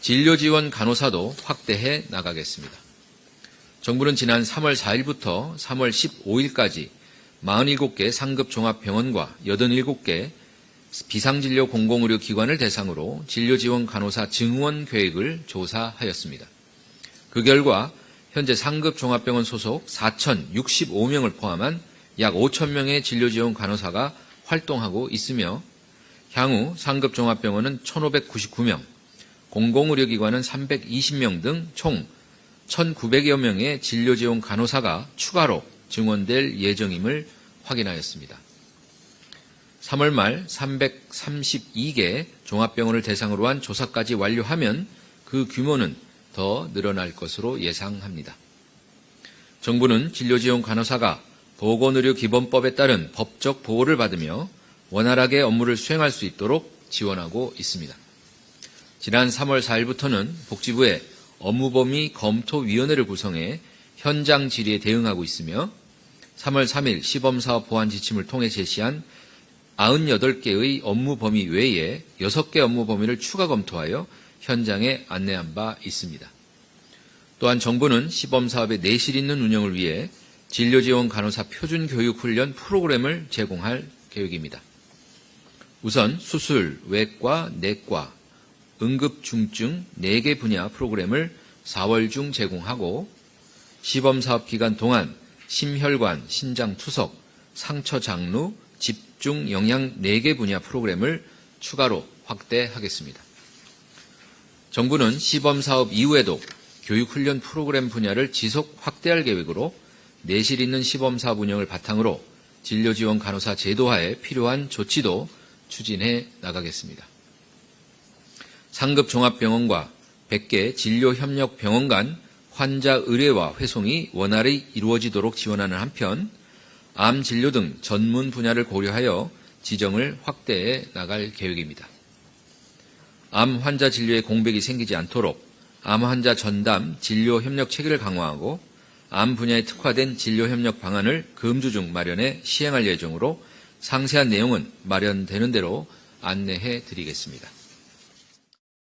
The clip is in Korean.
진료 지원 간호사도 확대해 나가겠습니다. 정부는 지난 3월 4일부터 3월 15일까지 47개 상급 종합병원과 87개 비상진료 공공의료 기관을 대상으로 진료 지원 간호사 증원 계획을 조사하였습니다. 그 결과 현재 상급 종합병원 소속 4,065명을 포함한 약 5,000명의 진료 지원 간호사가 활동하고 있으며 향후 상급 종합병원은 1,599명, 공공의료기관은 320명 등 총 1,900여 명의 진료지원 간호사가 추가로 증원될 예정임을 확인하였습니다. 3월 말 332개 종합병원을 대상으로 한 조사까지 완료하면 그 규모는 더 늘어날 것으로 예상합니다. 정부는 진료지원 간호사가 보건의료기본법에 따른 법적 보호를 받으며 원활하게 업무를 수행할 수 있도록 지원하고 있습니다. 지난 3월 4일부터는 복지부에 업무범위 검토위원회를 구성해 현장 질의에 대응하고 있으며 3월 3일 시범사업 보완 지침을 통해 제시한 98개의 업무 범위 외에 6개 업무 범위를 추가 검토하여 현장에 안내한 바 있습니다. 또한 정부는 시범사업의 내실 있는 운영을 위해 진료지원 간호사 표준 교육 훈련 프로그램을 제공할 계획입니다. 우선 수술, 외과, 내과, 응급중증 4개 분야 프로그램을 4월 중 제공하고 시범사업 기간 동안 심혈관, 신장투석, 상처장루, 집중 영양 4개 분야 프로그램을 추가로 확대하겠습니다. 정부는 시범사업 이후에도 교육훈련 프로그램 분야를 지속 확대할 계획으로 내실 있는 시범사업 운영을 바탕으로 진료지원 간호사 제도화에 필요한 조치도 추진해 나가겠습니다. 상급 종합병원과 100개 진료협력병원 간 환자 의뢰와 회송이 원활히 이루어지도록 지원하는 한편 암 진료 등 전문 분야를 고려하여 지정을 확대해 나갈 계획입니다. 암 환자 진료에 공백이 생기지 않도록 암 환자 전담 진료 협력 체계를 강화하고 암 분야에 특화된 진료 협력 방안을 금주 중 마련해 시행할 예정으로 상세한 내용은 마련되는 대로 안내해 드리겠습니다.